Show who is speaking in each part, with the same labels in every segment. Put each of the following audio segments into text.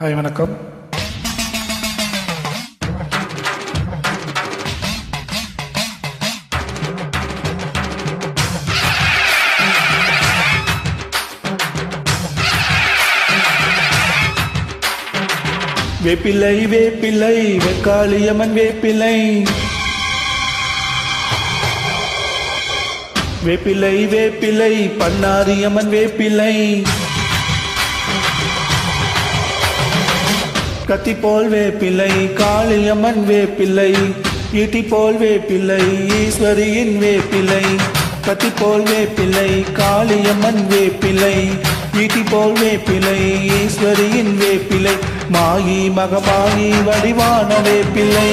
Speaker 1: Hi வணக்கம். வேப்பிலை வேப்பிலை வெக்காளியம்மன் வேப்பிலை வேப்பிலை வேப்பிலை பன்னாரியம்மன் வேப்பிலை கத்தி போல் வேப்பிள்ளை காளில் அம்மன் வேப்பிள்ளை ஈட்டி போல் வேப்பிள்ளை ஈஸ்வரியின் வேப்பிள்ளை கத்தி போல் வேப்பிள்ளை காளியம்மன் வேப்பிள்ளை ஈட்டி போல் வேப்பிள்ளை ஈஸ்வரியின் வேப்பிள்ளை மாயி மகமாயி வடிவான வேப்பிள்ளை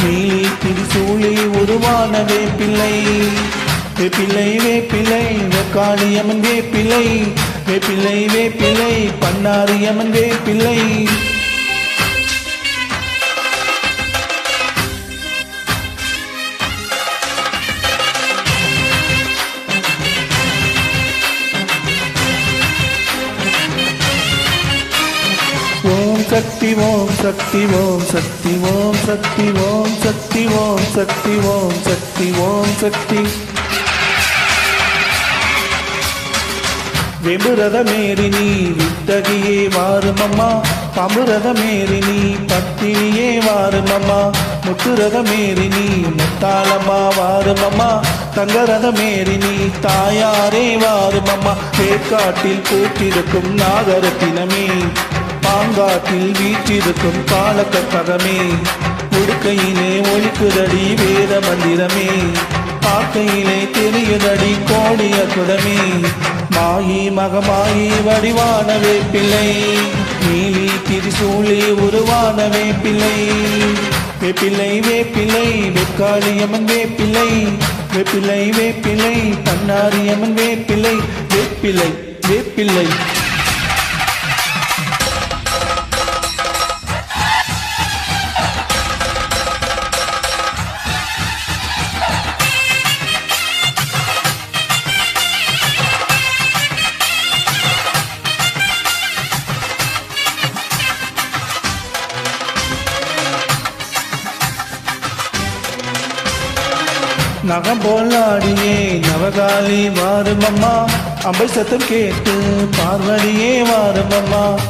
Speaker 1: நீலி திரிசூலி உருவான வேப்பிள்ளை வேப்பிள்ளை வேப்பிள்ளை காளியம்மன் வேப்பிள்ளை வேப்பிள்ளை வேப்பிள்ளை பன்னாரியம்மன் வேப்பிள்ளை ஓம் சக்தி ஓம் சக்தி ஓம் சக்தி ஓம் சக்தி ஓம் சக்தி ஓம் சக்தி ஓம் சக்தி ஓம் சக்தி. வெபுரத மேரி நீ வித்தகியே வாருமம்மா பம்புரத மேரி நீ பத்தினியே வாருமம்மா முத்துரத மேரி நீ முத்தாளம்மா வாருமம்மா தங்கரத மேரி நீ தாயாரே வாருமம்மா தேர்காட்டில் பூத்திருக்கும் நாகரத்தினமே. பாங்காட்டில் வீற்றிருக்கும் காலக்கற்பகமே உடுக்கையிலே ஒழிக்குதடி வேத மந்திரமே பார்க்கையிலே தெரியுதடி கோடிய குடமே மாயி மகமாயி வடிவானவே பிள்ளை நீலி திரிசூலி உருவானவே பிள்ளை வேப்பிள்ளை வேப்பிள்ளை வெக்காளியம்மன் வேப்பிள்ளை வேப்பிள்ளை வேப்பிள்ளை பன்னாரியம்மன் வேப்பிள்ளை வேப்பிள்ளை வேப்பிள்ளை. நகம் போலாடியே நவகாலி வாருமம்மா. அம்பை சத்தம் கேட்டு பார்வதியே வாருமம்மா.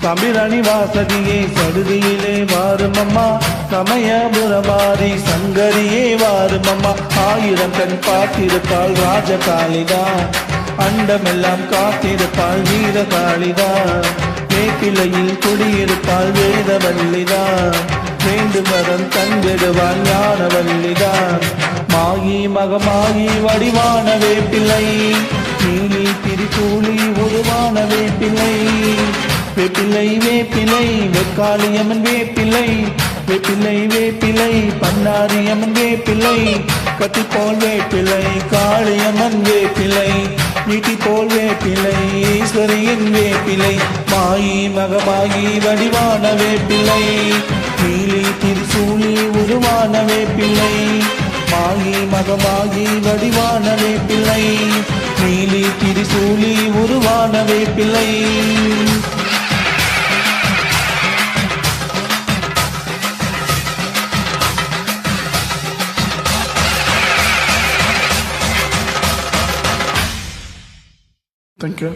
Speaker 1: தம்பிராணி வாசகியே சடுதியிலே வாருமம்மா. சமயபுரமாரி சங்கரியே வாருமம்மா. ஆயிரம் கண் பார்த்திருப்பாள் ராஜகாளிதான் அண்டமெல்லாம் காத்திருப்பாள் வீரகாளிதான் மாப்பிள்ளையில் குடியிருப்பாள் வேதவல்லிதான். வேண்டு மரம் தந்திடுவாள் ஞானவல்லிதான். மாயி மகமாகி வடிவான வேப்பிள்ளை நீலி திரிசூலி உருவான வேப்பிள்ளை வேப்பிள்ளை வேப்பிலை வெக்காளியம்மன் வேப்பிள்ளை. வேப்பிள்ளை வேப்பிலை பன்னாரியம்மன் வேப்பிள்ளை. கத்திப்போல் வேப்பிள்ளை காளியம்மன் வேப்பிள்ளை. நீட்டி போல் வேப்பிலை ஈஸ்வரியின் வேப்பிலை மாயி மகமாயி வடிவான வேப்பிலை. நீலி திரிசூலி உருவான வேப்பிலை மாயி மகமாகி வடிவான வேப்பிலை. நீலி திரிசூலி உருவான வேப்பிலை. Thank you.